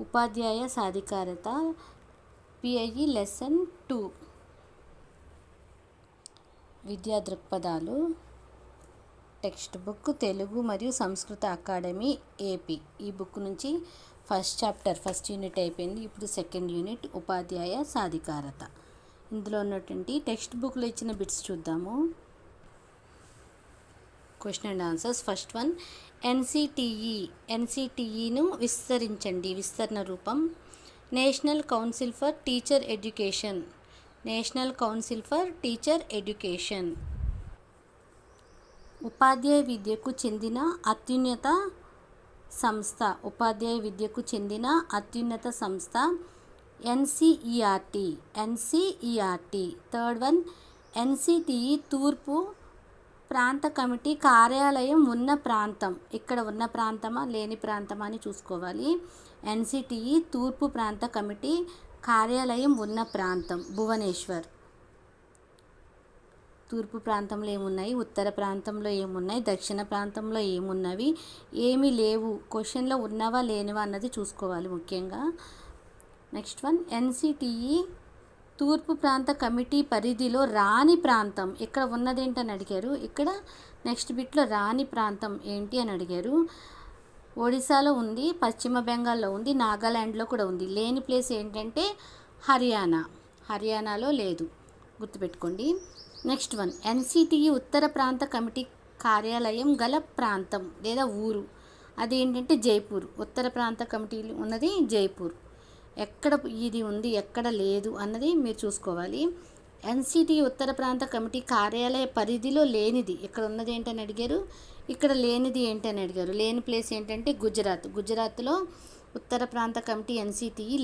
ఉపాధ్యాయ సాధికారత PIE lesson two. విద్యా దృక్పథాలు text book Telugu మరియు సంస్కృత అకాడమీ ఏపీ. ఈ బుక్ నుంచి ఫస్ట్ చాప్టర్ ఫస్ట్ యూనిట్ అయిపోయింది. ఇప్పుడు సెకండ్ యూనిట్ ఉపాధ్యాయ సాధికారత. ఇందులో ఉన్నటువంటి టెక్స్ట్ బుక్లో ఇచ్చిన బిట్స్ చూద్దాము. Question and answers first one NCTE ఎన్సిటిఈను విస్తరించండి విస్తరణ రూపం. National council for teacher education national council for teacher education ఉపాధ్యాయ విద్యకు చెందిన అత్యున్నత సంస్థ ఉపాధ్యాయ విద్యకు చెందిన అత్యున్నత సంస్థ NCERT NCERT third one NCTE తూర్పు ప్రాంత కమిటీ కార్యాలయం ఉన్న ప్రాంతం. ఇక్కడ ఉన్న ప్రాంతమా లేని ప్రాంతమా అని చూసుకోవాలి. ఎన్సిటిఈ తూర్పు ప్రాంత కమిటీ కార్యాలయం ఉన్న ప్రాంతం భువనేశ్వర్. తూర్పు ప్రాంతంలో ఏమున్నాయి? ఉత్తర ప్రాంతంలో ఏమున్నాయి? దక్షిణ ప్రాంతంలో ఏమున్నవి? ఏమి లేవు. క్వశ్చన్లో ఉన్నవా లేనివా అన్నది చూసుకోవాలి ముఖ్యంగా. నెక్స్ట్ వన్ ఎన్సిటిఈ తూర్పు ప్రాంత కమిటీ పరిధిలో రాని ప్రాంతం. ఇక్కడ ఉన్నదేంటని అడిగారు? ఇక్కడ నెక్స్ట్ బిట్లో రాని ప్రాంతం ఏంటి అని అడిగారు. ఒడిశాలో ఉంది పశ్చిమ బెంగాల్లో ఉంది నాగాల్యాండ్లో కూడా ఉంది. లేని ప్లేస్ ఏంటంటే హర్యానా. హర్యానాలో లేదు. గుర్తుపెట్టుకోండి. Next one. ఎన్సిటిఈ ఉత్తర ప్రాంత కమిటీ కార్యాలయం గల ప్రాంతం లేదా ఊరు. అదేంటంటే జైపూర్. ఉత్తర ప్రాంత కమిటీ ఉన్నది జైపూర్. ఎక్కడ ఇది ఉంది ఎక్కడ లేదు అన్నది మీరు చూసుకోవాలి. ఎన్సిటి ఉత్తర ప్రాంత కమిటీ కార్యాలయ పరిధిలో లేనిది. ఇక్కడ ఉన్నది ఏంటని అడిగారు? ఇక్కడ లేనిది ఏంటని అడిగారు? లేని ప్లేస్ ఏంటంటే గుజరాత్. గుజరాత్లో ఉత్తర ప్రాంత కమిటీ ఎన్సిటిఈ